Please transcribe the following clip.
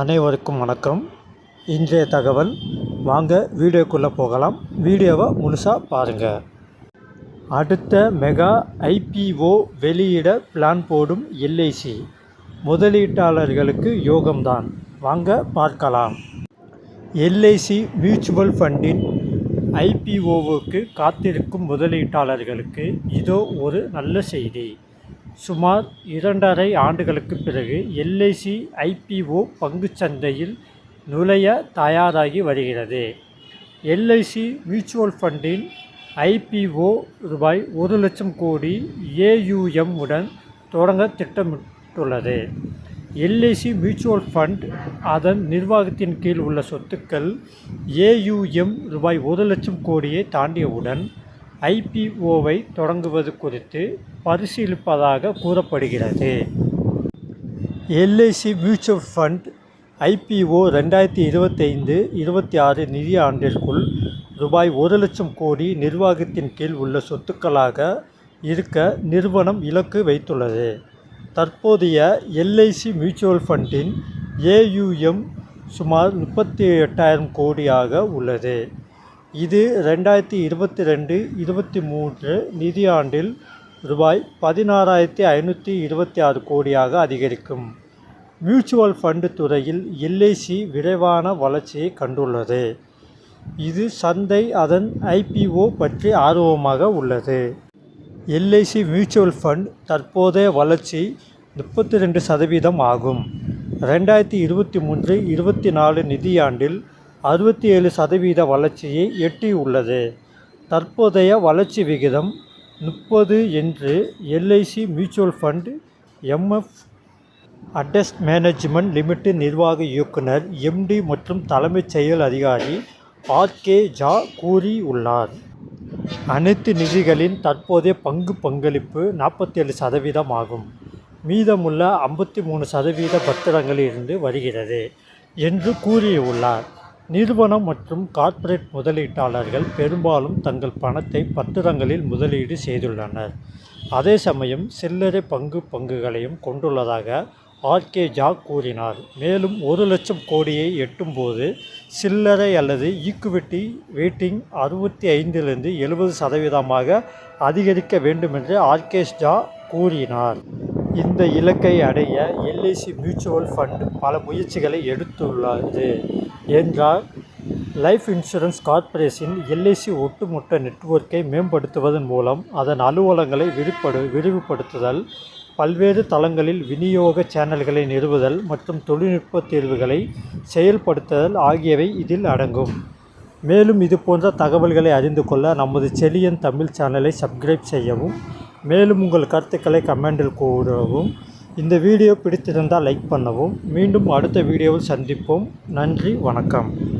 அனைவருக்கும் வணக்கம். இன்றைய தகவல் வாங்க வீடியோக்குள்ளே போகலாம். வீடியோவை முழுசாக பாருங்கள் அடுத்த மெகா ஐபிஓ வெளியிட பிளான் போடும் எல்ஐசி முதலீட்டாளர்களுக்கு யோகம்தான். வாங்க பார்க்கலாம். எல்ஐசி மியூச்சுவல் ஃபண்டின் ஐபிஓவுக்கு காத்திருக்கும் முதலீட்டாளர்களுக்கு இதோ ஒரு நல்ல செய்தி. சுமார் இரண்டரை ஆண்டுகளுக்கு பிறகு எல்ஐசி ஐபிஓ பங்குச் சந்தையில் நுழைய தயாராகி வருகிறது. எல்ஐசி மியூச்சுவல் ஃபண்டின் ஐபிஓ ரூபாய் ஒரு லட்சம் கோடி ஏயுஎம் உடன் தொடங்க திட்டமிட்டுள்ளது. எல்ஐசி மியூச்சுவல் ஃபண்ட் அதன் நிர்வாகத்தின் கீழ் உள்ள சொத்துக்கள் ஏயுஎம் ரூபாய் ஒரு லட்சம் கோடியை தாண்டியவுடன் ஐபிஓவை தொடங்குவது குறித்து பரிசீலிப்பதாக கூறப்படுகிறது. எல்ஐசி மியூச்சுவல் ஃபண்ட் ஐபிஓ ரெண்டாயிரத்தி இருபத்தைந்து இருபத்தி ஆறு நிதி ஆண்டிற்குள் ரூபாய் ஒரு லட்சம் கோடி நிர்வாகத்தின் கீழ் உள்ள சொத்துக்களாக இருக்க நிறுவனம் இலக்கு வைத்துள்ளது. தற்போதைய எல்ஐசி மியூச்சுவல் ஃபண்டின் ஏயுஎம் சுமார் முப்பத்தி எட்டாயிரம் கோடியாக உள்ளது. இது ரெண்டாயிரத்தி இருபத்தி ரெண்டு இருபத்தி மூன்று நிதியாண்டில் ரூபாய் பதினாறாயிரத்தி ஐநூற்றி இருபத்தி ஆறு கோடியாக அதிகரிக்கும். மியூச்சுவல் ஃபண்டு துறையில் எல்ஐசி விரைவான வளர்ச்சியை கண்டுள்ளது. இது சந்தை அதன் ஐபிஓ பற்றி ஆர்வமாக உள்ளது. எல்ஐசி மியூச்சுவல் ஃபண்ட் தற்போதைய வளர்ச்சி முப்பத்தி ரெண்டு சதவீதம் ஆகும். ரெண்டாயிரத்தி இருபத்தி மூன்று இருபத்தி நாலு நிதியாண்டில் அறுபத்தி ஏழு சதவீத வளர்ச்சியை எட்டியுள்ளது. தற்போதைய வளர்ச்சி விகிதம் முப்பது என்று LIC mutual fund MF asset management limited நிர்வாக இயக்குனர் எம்டி மற்றும் தலைமைச் செயல் அதிகாரி ஆர்கே ஜா கூறியுள்ளார். அனைத்து நிதிகளின் தற்போதைய பங்கு பங்களிப்பு நாற்பத்தேழு சதவீதம் ஆகும். மீதமுள்ள ஐம்பத்தி மூணு சதவீத பத்திரங்களிலிருந்து வருகிறது என்று கூறியுள்ளார். நிறுவனம் மற்றும் கார்ப்பரேட் முதலீட்டாளர்கள் பெரும்பாலும் தங்கள் பணத்தை பத்திரங்களில் முதலீடு செய்துள்ளனர். அதே சமயம் சில்லறை பங்கு பங்குகளையும் கொண்டுள்ளதாக ஆர்கே ஜா. கூறினார். மேலும் ஒரு லட்சம் கோடியை எட்டும்போது சில்லறை அல்லது ஈக்குவிட்டி வெயிட்டிங் அறுபத்தி ஐந்திலிருந்து எழுபது சதவீதமாக அதிகரிக்க வேண்டுமென்று ஆர்கே ஜா. கூறினார். இந்த இலக்கை அடைய எல்ஐசி மியூச்சுவல் ஃபண்ட் பல முயற்சிகளை எடுத்துள்ளது. என்றால் லைஃப் இன்சூரன்ஸ் கார்ப்பரேஷன் எல்ஐசி ஒட்டுமொத்த நெட்வொர்க்கை மேம்படுத்துவதன் மூலம் அதன் அலுவலகங்களை விரிப்படு விரிவுபடுத்துதல் பல்வேறு தளங்களில் விநியோக சேனல்களை நிறுவுதல் மற்றும் தொழில்நுட்ப தீர்வுகளை செயல்படுத்துதல் ஆகியவை இதில் அடங்கும். மேலும் இது போன்ற தகவல்களை அறிந்து கொள்ள நமது செலியன் தமிழ் சேனலை சப்ஸ்கிரைப் செய்யவும் மேலும் உங்கள் கருத்துக்களை கமெண்டில் கூறவும். இந்த வீடியோ பிடித்திருந்தால் லைக் பண்ணவும். மீண்டும் அடுத்த வீடியோவில் சந்திப்போம். நன்றி வணக்கம்.